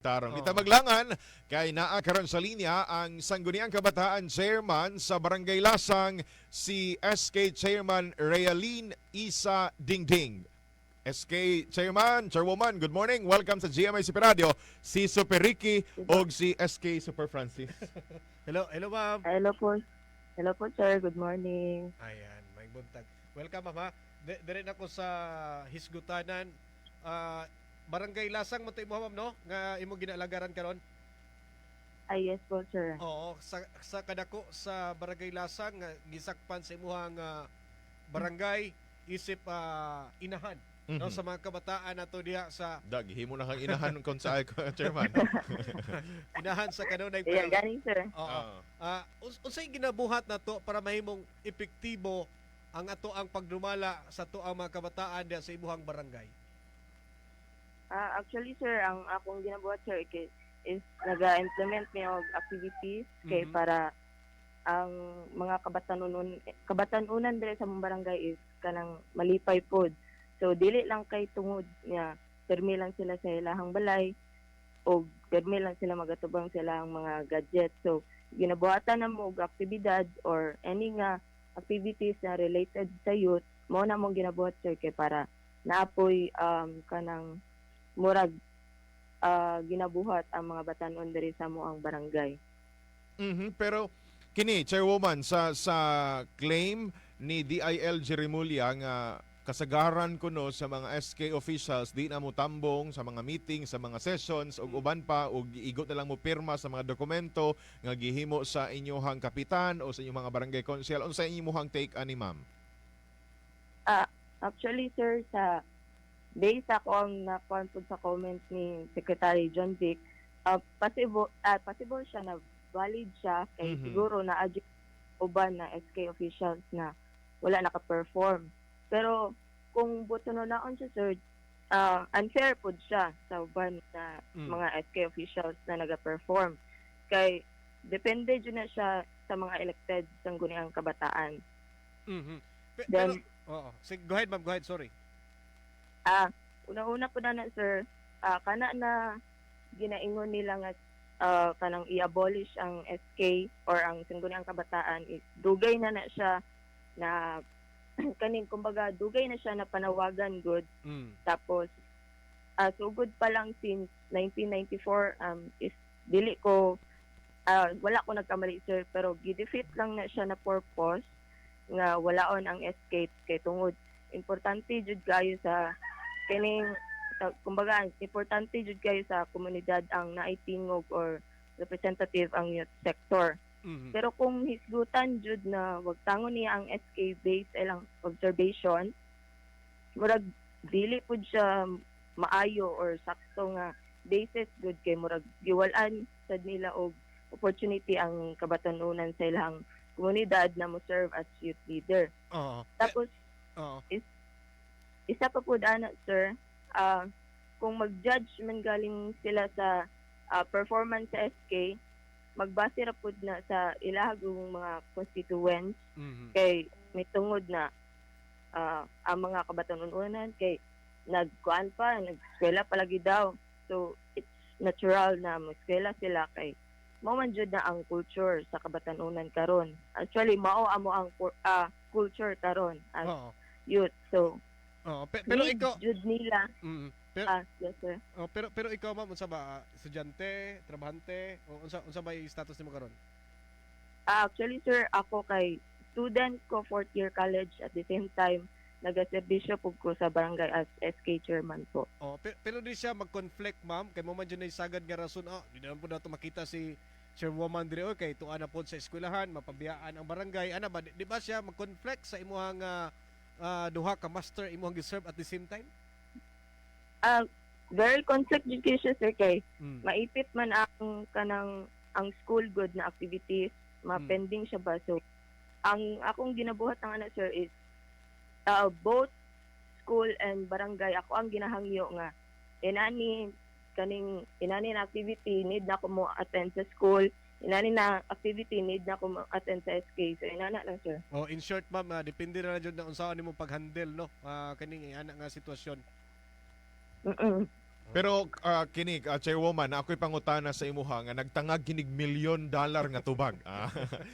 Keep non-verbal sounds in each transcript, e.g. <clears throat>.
Tarong. Oo. Kita maglangan kay naa karon sa linya ang Sangguniang Kabataan Chairman sa Barangay Lasang si SK Chairman Realin Isa Dingding. SK Chairman, Chairwoman, good morning. Welcome sa GMI Super Radio. Si Super Ricky o si SK Super Francis. <laughs> Hello, hello ma'am. Hello po. Hello po, sir. Good morning. Ayan, may buntag. Welcome. Di- Dire na ko sa Hisgutanan. Ah, Barangay Lasang mo mo ma'am no? Nga imo ginalagaran karon. Ay, yes po, sir. Oo, sa sa kadako sa Barangay Lasang nga gisakpan sa imuhang ah, barangay isip ah, inahan no Mhm. sa mga kabataan nato diha sa Dag, himo na kang inahan kon sa <laughs> Chairman. <laughs> inahan sa kanunay Ayan, ganing, sir. Oo. Oo. Ah, uns- unsay ginabuhat nato para mahimong epektibo ang ato ang pagdumala sa to ang mga kabataan diha sa imuhang barangay? Ah, actually, sir, ang akong ginabuhat, sir, kay- is naga-implement mi og activities kay Mhm. para ang mga kabatanunon kabatanunan dire sa mong barangay is kanang malipay pod. So dili lang kay tungod niya permi lang sila sa ilahang balay o permi lang sila magatubang sa ilahang mga gadget. So ginabuhatan na mo og aktibidad or any nga activities na related sa youth mo na mong ginabuhat sir kay para naapoy um, kanang murag ah, ginabuhat ang mga batanon diri sa mo ang barangay. Mhm, Pero kini Chairwoman sa sa claim ni DIL Jeremulia nga kasagaran kuno sa mga SK officials di na mo tambong sa mga meeting, sa mga sessions ug uban pa ug igot na lang mo pirma sa mga dokumento nga gihimo sa inyohang kapitan o sa inyong mga barangay council unsa inyong take ani ma'am? Actually, sir, sa based ako ang nakuha po sa comment ni Secretary John Vic, uh, possible, ah, possible siya na valid siya kay Mhm. siguro na adjust uban na SK officials na wala naka-perform. Pero kung buto na naon siya, sir, ah, unfair po siya sa uban na Mm. mga SK officials na naga-perform. Kay depende dyan na siya sa mga elected sangguniang kabataan. Mhm. Pe- Then, pero oo, sige, go ahead ma'am, go ahead, sorry. Ah, una-una po na na sir, ah, kana na ginaingon nila nga ah, kanang i-abolish ang SK or ang Sangguniang Kabataan is dugay na na siya na <clears throat> kaning kumbaga dugay na siya na panawagan good. Mm. tapos ah sugod pa lang since 1994 um is dili ko ah, wala ko nagkamali sir pero gidefeat lang na siya na purpose nga walaon ang escape kay tungod. Importante jud kayo sa kining sa- kumbaga importante jud kayo sa komunidad ang naitingog or representative ang youth sector Mhm. pero kung hisgutan jud na wag tangon niya ang SK based ilang observation, murag dili pud siya maayo or sakto nga basis good kay murag giwal-an sad nila og opportunity ang kabatanunan sa ilang komunidad na mo serve as youth leader. Oo. Tapos Oo. Isa pa po ana sir, ah kung mag-judge man galing sila sa ah, performance sa SK, magbase ra pud na sa ilahagong mga constituents Mhm. kay may tungod na ah, ang mga kabatanunan kay nagkuan pa nag-eskwela palagi daw so it's natural na mag-eskwela sila kay mao man jud na ang culture sa kabatanunan karon actually mao amo ang ah, culture karon as Oo. youth so Oo. Pe- pero need ikaw jud nila mm, pero, ah yes sir oh, pero pero ikaw ma'am unsa ba estudyante, trabahante o unsa unsa ba yung status nimo karon? Ah, actually sir ako kay student ko fourth year college at the same time nagaserbisyo pug ko sa barangay as SK chairman po Oh, pero, pero di siya mag-conflict, ma'am. Kay mo man dyan sagad nga rason, ah, di naman po na makita si Chairwoman dire o kay tuwa na po sa eskwelahan, mapabiyaan ang barangay. Ana ba, di, di ba siya mag-conflict sa imuhang ah, ah, duha ka master imuhang giserve at the same time? Ah, very siya, sir kay Mm. maipit man ang kanang ang school good na activities ma-pending siya ba so ang akong ginabuhat ng anak sir is uh, both school and barangay ako ang ginahangyo nga inani kaning inani na activity need na ko mo attend sa school inani na activity need na ko attend sa SK so inana lang sir Oh, in short, ma'am, ah, depende na jud na unsaon nimo pag-handle no. Ah, kaning ana nga sitwasyon. mm Pero ah, kini ah, chairwoman, ako'y pangutana sa imuha nga nagtangag kinig milyon dollar nga tubag. Ah.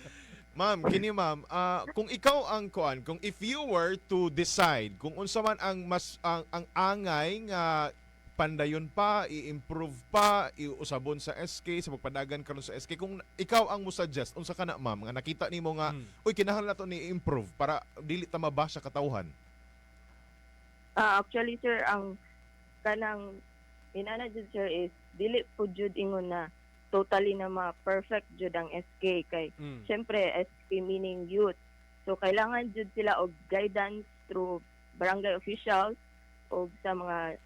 <laughs> ma'am, kini ma'am, ah, kung ikaw ang kuan, kung if you were to decide kung unsa man ang mas ang, ang angay nga pandayon pa, i-improve pa, iusabon sa SK, sa pagpadagan karon sa SK, kung ikaw ang mo suggest, unsa ka na ma'am, nga nakita nimo nga, Mm. uy, kinahanglan nato ni improve para dili ta mabasa katawhan. Ah, actually sir ang kanang inana jud sir is dili po jud ingon na totally na ma perfect jud ang SK kay Mm. syempre SK meaning youth. So kailangan jud sila og guidance through barangay officials o sa mga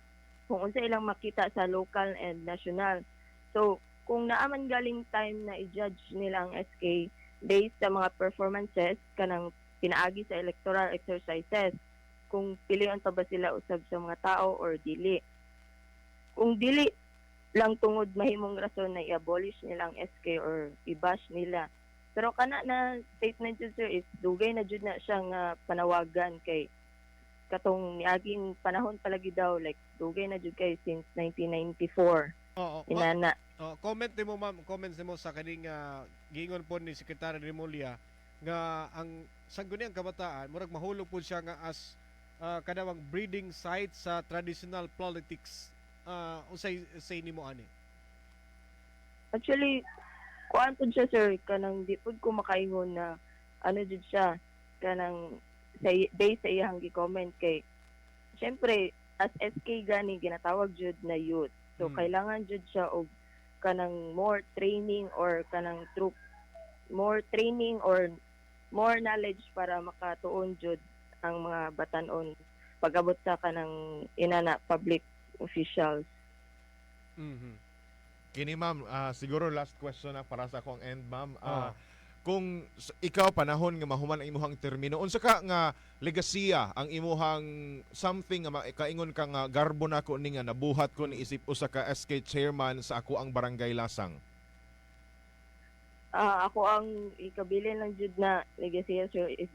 kung unsa ilang makita sa local and national. So kung naaman galing time na i-judge nila ang SK based sa mga performances kanang pinaagi sa electoral exercises kung pilihan pa ba sila usab sa mga tao or dili. Kung dili lang tungod mahimong rason na i-abolish nila ang SK or i-bash nila. Pero kana na statement jud sir is dugay na jud na siya nga panawagan kay katong niaging panahon palagi daw like dugay na jud kay since 1994 Oo. Inana oh, comment mo ma'am, comments mo sa kaning uh, giingon po ni Secretary Remulla nga ang sangguniang kabataan murag mahulog po siya nga as uh, kanawang breeding site sa traditional politics uh, usay say nimo ani. Actually, kuan pud siya sir kanang di pud ko makaingon na ano jud siya kanang sa based sa iyang gi-comment kay syempre as SK gani ginatawag jud na youth. So Mm. kailangan jud siya og kanang more training or kanang troop more training or more knowledge para makatuon jud ang mga batanon pag-abot sa kanang inana public officials. Mhm. Kini ma'am, ah, siguro last question na para sa akong end ma'am. Ah. Ah, kung ikaw panahon nga mahuman ang imuhang termino, unsa ka nga legasiya ang imuhang something nga kaingon ka nga garbo na ko ni nga nabuhat ko ni isip usa ka SK chairman sa ako ang barangay Lasang. Ah, ako ang ikabilin lang jud na legacy sir. Is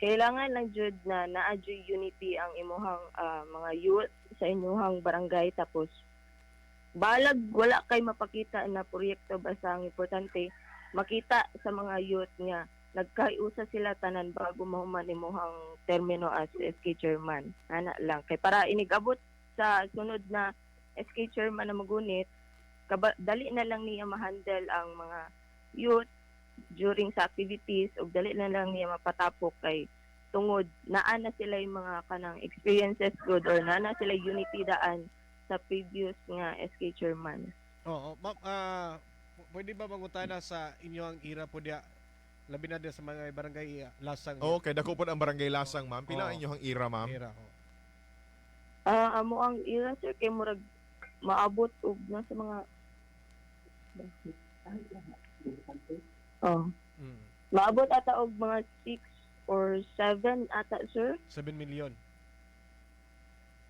kailangan lang jud na naa jud unity ang imuhang ah, mga youth sa imuhang barangay. Tapos balag wala kay mapakita na proyekto basta ang importante makita sa mga youth nga nagkaiusa sila tanan bago mahuman imuhang termino as SK chairman. Ana lang. Kay para inigabot sa sunod na SK chairman na magunit dali na lang niya ma-handle ang mga youth during sa activities ug dali na lang niya mapatapok kay tungod naa na sila yung mga kanang experiences good or naa na sila unity daan sa previous nga SK chairman. Oo, ah, p- pwede ba mangutana sa inyong ira po dia labi na dia sa mga barangay ah, lasang Oh, kay dako pod ang barangay Lasang ma'am. Pila ang inyong ira ma'am? ira. oo. Ah amo ang ira sir kay murag maabot og na sa mga Oh, Mm. maabot ata og mga 6 or 7 ata sir 7 million.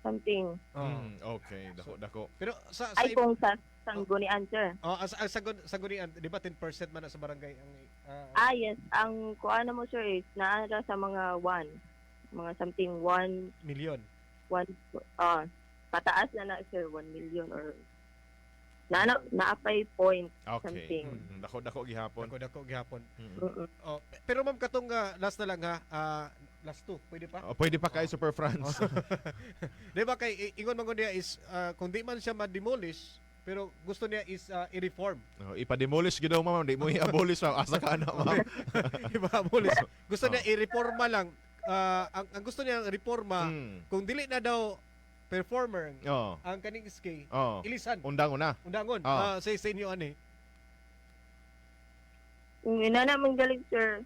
Something. Mm, okay, dako dako. Pero sa sa Ay kung sa sanggunian sir. Oh, as, as sagon sagunian, di ba 10% man na sa barangay ang ah, Ah, yes. Ang kuana mo, sir, is naara sa mga one. Mga something one, million. one, ah, pataas na na, sir, one million or na, na, naapay point Okay. something. Mm, dako dako gihapon. Dako dako gihapon. Mm. Mm-mm. Oh, pe- pero ma'am katong ah, last na lang ha. ah, last two, pwede pa? Oh, pwede pa kay Super France. <laughs> <laughs> Di ba kay ingon man niya is ah, kung di man siya ma-demolish pero gusto niya is ah, i-reform. Oh, ipa-demolish gid daw ma'am, di mo <laughs> i-abolish ma'am. Asa ka na ma'am. I-abolish. Gusto Oh. niya i-reforma lang. Ah, ang, ang gusto niya reforma Mm. kung dili na daw performer Oh. ang kaning SK, Oh. ilisan. Undang una. Undangon. Ah. Ah, sa sa inyo ani. Kung ina naman galing, sir,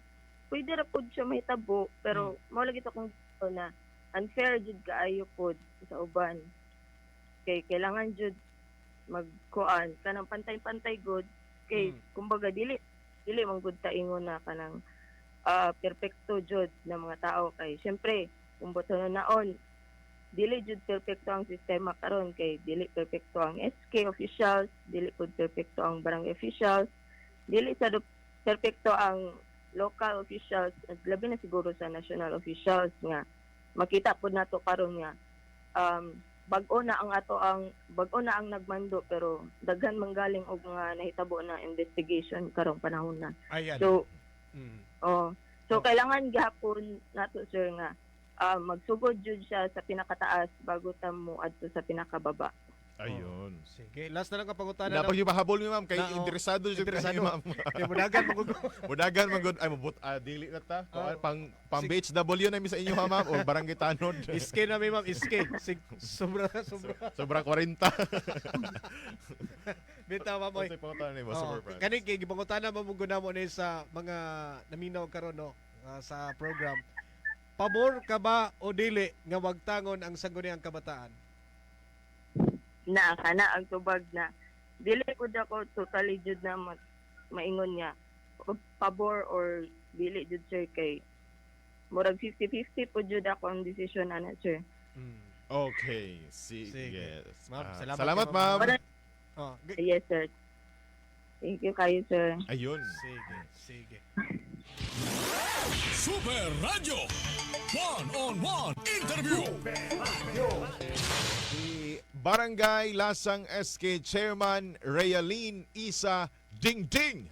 pwede ra pod siya mahitabo, pero mao lagi to kung gusto na unfair jud kaayo pod sa uban. Kay kailangan jud magkuan kanang pantay-pantay good kay Mm. kumbaga dili dili man gud ta ingon na kanang ah perpekto jud ng mga tao kay syempre kung boto na naon dili jud perpekto ang sistema karon kay dili perpekto ang SK officials dili pud perpekto ang barangay officials dili sa perpekto ang local officials at labi na siguro sa national officials nga makita pud nato karon nga um bag-o na ang ato ang bag-o na ang nagmando pero daghan manggaling og mga nahitabo na investigation karong panahon na. Ayan. So, Mm. oh, so Oh. kailangan gihapon nato sir nga ah, magsugod jud siya sa pinakataas bago ta mo adto sa pinakababa. Ayun. Sige, last na lang kapangutana Dapat yung mahabol ni ma'am kay Na, oh, interesado jud interesado. kay ma'am. <laughs> Kaya mudagan mo <laughs> Mudagan man gud ay mabut ah, dili na ta. Oh. Pang pang BHW na mi sa inyo ha ma'am o barangay tanod. <laughs> Iske na may ma'am, iske. Sig- sobra, sobra. Sobra 40. Bitaw ma'am, oy. Kasi pangutan ni mo Oo. super friends. Kani kay gibangutana mo mo guna mo ni sa mga naminaw karon no ah, sa program. Pabor ka ba o dili nga wagtangon ang sangguniang kabataan? Na kana ang tubag na dili ko ako totally jud na ma- maingon niya o pabor or dili jud sir kay murag 50-50 po jud ako ang desisyon ana sir. Okay, sige. Sige. Ma'am, Ah, salamat salamat ma'am. ma'am. Oh, g- Yes sir. Thank you kayo sir. Ayun. sige, sige. Super Radio One-on-One Interview Si Barangay Lasang SK Chairman Realin Isa Dingding.